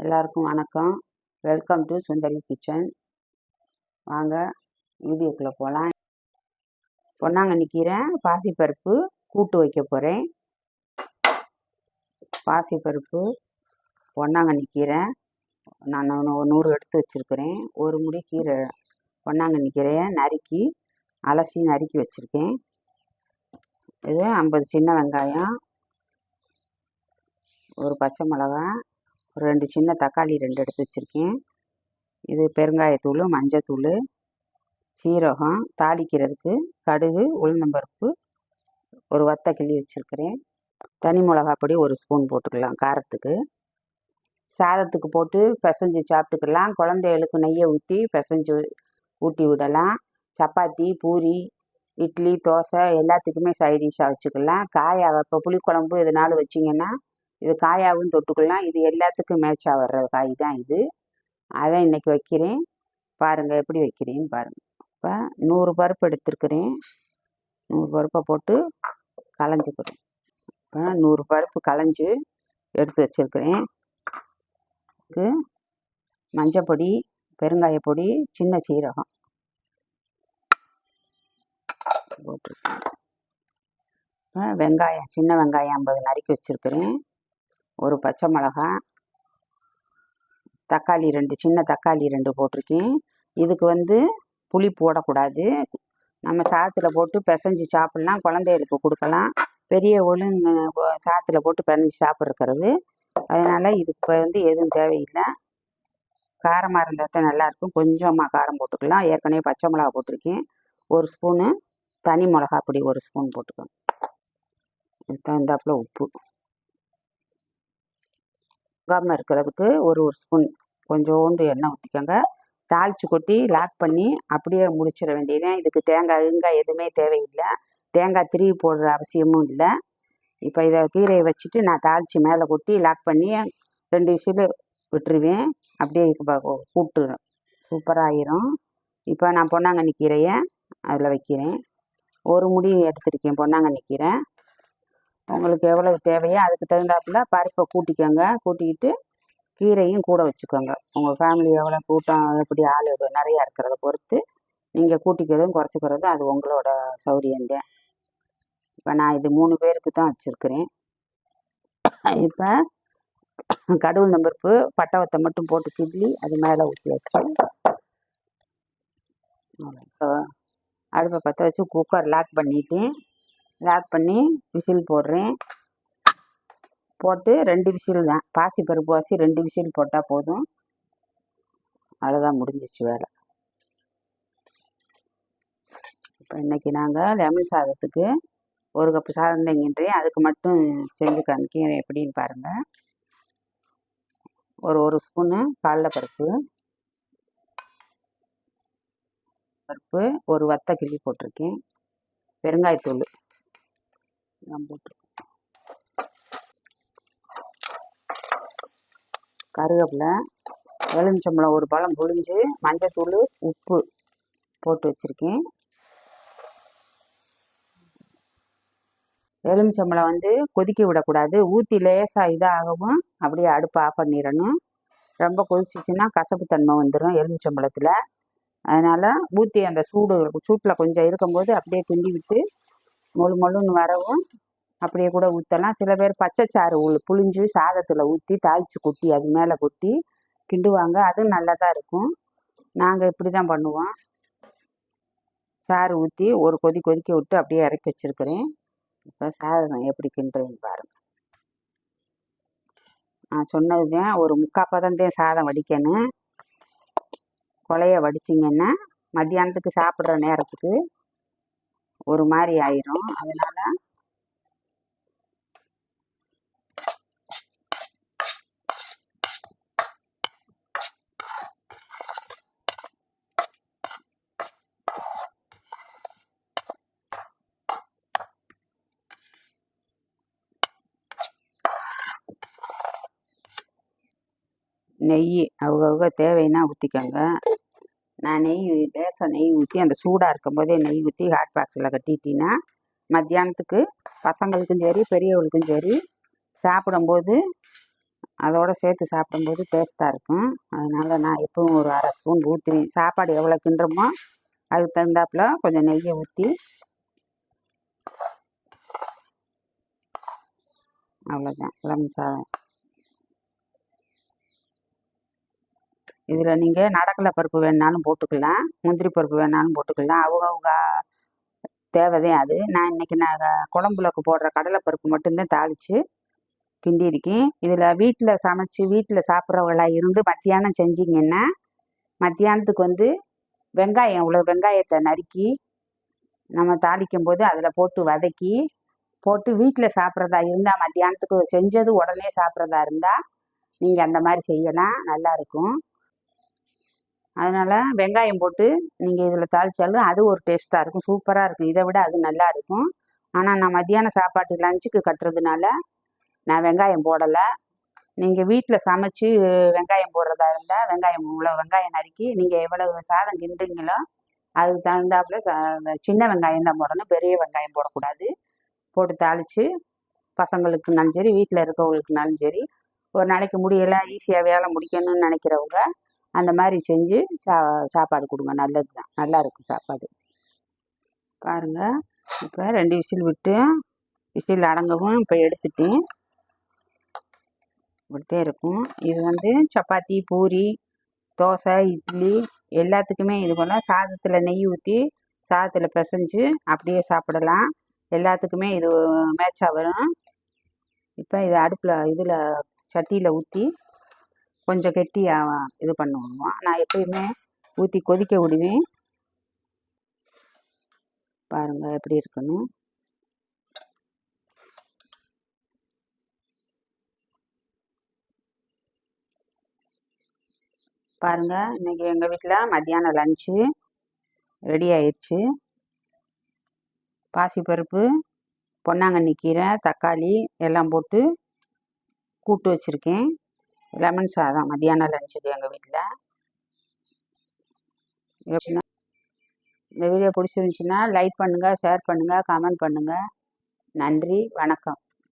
எல்லாருக்கும் வணக்கம். Welcome to Sundari kitchen வாங்க வீடியோக்குள்ளே போகலாம் பொன்னாங்கண்ணி கீரை பாசிப்பருப்பு கூட்டு வைக்க போகிறேன் பாசிப்பருப்பு பொன்னாங்கண்ணி கீரை நான் நூறு எடுத்து வச்சுருக்கிறேன். ஒரு முடி கீரை. பொன்னாங்கண்ணி கீரையை நறுக்கி அலசி நறுக்கி வச்சுருக்கேன். இது ஐம்பது சின்ன வெங்காயம். ஒரு பச்சை மிளகாய். ஒரு ரெண்டு சின்ன தக்காளி ரெண்டு எடுத்து வச்சுருக்கேன். இது பெருங்காயத்தூள் மஞ்சத்தூள் சீரகம் தாளிக்கிறதுக்கு கடுகு உளுந்தம்பருப்பு ஒரு வத்த கிள்ளி வச்சுருக்கிறேன். தனி மிளகா பொடி ஒரு ஸ்பூன் போட்டுக்கலாம் காரத்துக்கு. சாதத்துக்கு போட்டு பிசைஞ்சு சாப்பிட்டுக்கலாம். குழந்தைகளுக்கு நெய்யை ஊற்றி பிசைஞ்சு ஊட்டி விடலாம். சப்பாத்தி பூரி இட்லி தோசை எல்லாத்துக்குமே சைடிஷாக வச்சுக்கலாம். காயாக இப்போ புளிக்குழம்பு எதுனாலும் வச்சிங்கன்னா இது காயாகவும் தொட்டுக்கலாம் இது எல்லாத்துக்கும் மேட்சாக வர்ற காய் தான் இது. அதை இன்னைக்கு வைக்கிறேன். பாருங்கள் எப்படி வைக்கிறேன்னு பாருங்கள் இப்போ நூறு பருப்பு எடுத்துருக்கிறேன். நூறு பருப்பை போட்டு களைஞ்சிக்கிறேன் இப்போ நூறு பருப்பு களைஞ்சி எடுத்து வச்சுருக்கிறேன். இதுக்கு மஞ்சப்பொடி பெருங்காய பொடி சின்ன சீரகம் போட்டிருக்கேன். வெங்காயம் சின்ன வெங்காயம் ஐம்பது நறுக்கி வச்சுருக்கிறேன். ஒரு பச்சை மிளகா தக்காளி ரெண்டு சின்ன தக்காளி ரெண்டு போட்டிருக்கேன். இதுக்கு வந்து புளி போடக்கூடாது. நம்ம சாத்தில் போட்டு பிசைஞ்சு சாப்பிட்லாம் குழந்தைகளுக்கு கொடுக்கலாம். பெரிய ஒழுங்கு சாத்தில் போட்டு பிசைஞ்சு சாப்பிட்ருக்கிறது அதனால் இதுக்கு இப்போ வந்து எதுவும் தேவையில்லை. காரமாக இருந்தால் தான் நல்லாயிருக்கும் கொஞ்சமாக காரம் போட்டுக்கலாம். ஏற்கனவே பச்சை மிளகா போட்டிருக்கேன். ஒரு ஸ்பூனு தனி மிளகா பொடி ஒரு ஸ்பூன் போட்டுக்கோங்க இதுக்கு தகுந்தாப்புல உப்பு. உகாமல் இருக்கிறதுக்கு ஒரு ஒரு ஸ்பூன் கொஞ்சோண்டு எண்ணெய் ஊற்றிக்கோங்க தாளித்து கொட்டி லாக் பண்ணி அப்படியே முடிச்சிட வேண்டியது. இதுக்கு தேங்காய் இங்காய் எதுவுமே தேவையில்லை. தேங்காய் திருவி போடுற அவசியமும் இல்லை. இப்போ இதை கீரையை வச்சுட்டு நான் தாளித்து மேலே கொட்டி லாக் பண்ணி ரெண்டு விசில் விட்டுருவேன். அப்படியே இப்போ சூப்பராகிரும் இப்போ நான் பொன்னாங்கண்ணி கீரையை அதில் வைக்கிறேன். ஒரு முடி எடுத்திருக்கேன் பொன்னாங்கண்ணி கீரை. உங்களுக்கு எவ்வளவு தேவையோ அதுக்கு தகுந்தாப்புல பருப்பை கூட்டிக்கோங்க. கூட்டிக்கிட்டு கீரையும் கூட வச்சுக்கோங்க. உங்கள் ஃபேமிலி எவ்வளோ கூட்டம் எப்படி ஆள் நிறையா இருக்கிறத பொறுத்து நீங்கள் கூட்டிக்கிறதும் குறைச்சிக்கிறதும் அது உங்களோட சௌரியந்தேன் இப்போ நான் இது மூணு பேருக்கு தான் வச்சுருக்கிறேன். இப்போ கடவுள் நம்பருப்பு பட்டவத்தை மட்டும் போட்டு கிள்ளி அது மேலே ஊற்றியாச்சு வச்சுக்கோங்க. அடுப்பை பற்ற வச்சு குக்கர் லாக் பண்ணிட்டேன். லாக் பண்ணி விசில் போடுறேன். போட்டு ரெண்டு விசில் தான். பாசி பருப்பு வாசி ரெண்டு விசில் போட்டால் போதும். அவ்வளோதான் முடிஞ்சிச்சு வேலை. இப்போ இன்றைக்கி நாங்கள் லெமன் சாதத்துக்கு ஒரு கப்பு சாதம் தங்கின்றேன் அதுக்கு மட்டும் செஞ்சு காமிக்கிறேன் எப்படின்னு பாருங்கள் ஒரு ஒரு ஸ்பூனு கடலைப்பருப்பு பருப்பு. ஒரு வத்த கிள்ளி போட்டிருக்கேன். பெருங்காயத்தூள். நான் போட்டிருக்கேன் கருவேப்பிலை எலுமிச்சம்பழம் ஒரு பழம் புழிஞ்சு மஞ்சத்தூள் உப்பு போட்டு வச்சுருக்கேன். எலுமிச்சம்பழம் வந்து கொதிக்க விடக்கூடாது. ஊற்றி லேசாக இதாகவும் அப்படியே அடுப்பை ஆஃப் பண்ணிடணும். ரொம்ப கொதிச்சிச்சுன்னா கசப்பு தன்மை வந்துடும் எலுமிச்சம்பழத்தில். அதனால் ஊற்றி அந்த சூடு சூட்டில் கொஞ்சம் இருக்கும்போது அப்படியே கிண்டி விட்டு மொழு மொழுன்னு வரவும் அப்படியே கூட ஊற்றலாம் சில பேர் பச்சைச்சாறு உள் புழிஞ்சு சாதத்தில் ஊற்றி தாளித்து கொட்டி அது மேலே கொட்டி கிண்டுவாங்க. அதுவும் நல்லா தான் இருக்கும். நாங்கள் இப்படி தான் பண்ணுவோம். சாறு ஊற்றி ஒரு கொதி கொதிக்க விட்டு அப்படியே இறக்கி வச்சுருக்கிறேன். இப்போ சாதம் எப்படி கிண்டுறேன்னு பாருங்கள் நான் சொன்னது தான் ஒரு முக்கால் பதந்தேன் சாதம் வடிக்கணும். கொலையை வடிச்சிங்கன்னா மத்தியானத்துக்கு சாப்பிட்ற நேரத்துக்கு ஒரு மாதிரி ஆயிரும். அதனால நெய் அவங்கவுங்க தேவைன்னா ஊற்றிக்கோங்க நான் நெய் லேசாக நெய் ஊற்றி அந்த சூடாக இருக்கும்போதே நெய் ஊற்றி ஹாட் பாக்ஸில் கட்டிட்டீங்கன்னா மத்தியானத்துக்கு பசங்களுக்கும் சரி பெரியவங்களுக்கும் சரி சாப்பிடும்போது அதோட சேர்த்து சாப்பிடும்போது டேஸ்ட்டாக இருக்கும். அதனால் நான் எப்பவும் ஒரு அரை ஸ்பூன் ஊற்றுவேன் சாப்பாடு எவ்வளோ கிண்டுறமோ அதுக்கு தகுந்தாப்புல கொஞ்சம் நெய்யை ஊற்றி அவ்வளோதான் லெமன் சாதம் இதில் நீங்கள் நடக்கலை பருப்பு வேணுனாலும் போட்டுக்கலாம். முந்திரி பருப்பு வேணாலும் போட்டுக்கலாம். அவங்க அவங்க தேவைதான் அது. நான் இன்றைக்கி நான் குழம்புலக்கு போடுற கடலைப்பருப்பு மட்டும்தான் தாளித்து கிண்டியிருக்கேன். இதில் வீட்டில் சமைச்சு வீட்டில் சாப்பிட்றவங்களா இருந்து மத்தியானம் செஞ்சிங்கன்னா மத்தியானத்துக்கு வந்து வெங்காயம் இவ்வளோ வெங்காயத்தை நறுக்கி நம்ம தாளிக்கும் போது அதில் போட்டு வதக்கி போட்டு வீட்டில் சாப்பிட்றதா இருந்தால் மத்தியானத்துக்கு செஞ்சது உடனே சாப்பிட்றதா இருந்தால் நீங்கள் அந்த மாதிரி செய்யலாம். நல்லாயிருக்கும் அதனால் வெங்காயம் போட்டு நீங்கள் இதில் தாளித்தாலும் அது ஒரு டேஸ்ட்டாக இருக்கும். சூப்பராக இருக்கும். இதை விட அது நல்லா இருக்கும். ஆனால் நான் மத்தியான சாப்பாட்டு லஞ்சுக்கு கட்டுறதுனால நான் வெங்காயம் போடலை. நீங்கள் வீட்டில் சமைச்சு வெங்காயம் போடுறதா இருந்தால் வெங்காயம் இவ்வளோ வெங்காயம் நறுக்கி நீங்கள் எவ்வளவு சாதம் கிண்டுறீங்களோ அதுக்கு தகுந்தாப்புல சின்ன வெங்காயம் தான் போடணும். பெரிய வெங்காயம் போடக்கூடாது. போட்டு தாளித்து பசங்களுக்குனாலும் சரி வீட்டில் இருக்கவங்களுக்குனாலும் சரி ஒரு நாளைக்கு முடியலை ஈஸியாக வேலை முடிக்கணும்னு நினைக்கிறவங்க அந்த மாதிரி செஞ்சு சா சாப்பாடு கொடுங்க. நல்லது தான். நல்லாயிருக்கும் சாப்பாடு. பாருங்கள் இப்போ ரெண்டு விசில் விட்டு விசில் அடங்கவும் இப்போ எடுத்துட்டேன். இப்படித்தே இருக்கும். இது வந்து சப்பாத்தி பூரி தோசை இட்லி எல்லாத்துக்குமே இது பண்ணலாம் சாதத்தில் நெய் ஊற்றி சாதத்தில் பிசைஞ்சு அப்படியே சாப்பிடலாம். எல்லாத்துக்குமே இது மேட்சாக வரும். இப்போ இதை அடுப்பில் இதில் சட்டியில் ஊற்றி கொஞ்சம் கெட்டியாக இது பண்ணுவோம். நான் எப்பயுமே ஊற்றி கொதிக்க விடுவேன். பாருங்கள் எப்படி இருக்குன்னு. பாருங்கள் இன்னைக்கு எங்கள் வீட்டில் மத்தியானம் லஞ்சு ரெடி ஆயிடுச்சு பாசிப்பருப்பு பொன்னாங்கண்ணி கீரை தக்காளி எல்லாம் போட்டு கூட்டு வச்சுருக்கேன். லெமன் சாதம் மத்தியானம் லஞ்சுக்கு எங்கள் வீட்டில் எப்படின்னா இந்த வீடியோ பிடிச்சிருந்துச்சின்னா லைக் பண்ணுங்கள் ஷேர் பண்ணுங்கள் கமெண்ட் பண்ணுங்கள் நன்றி வணக்கம்.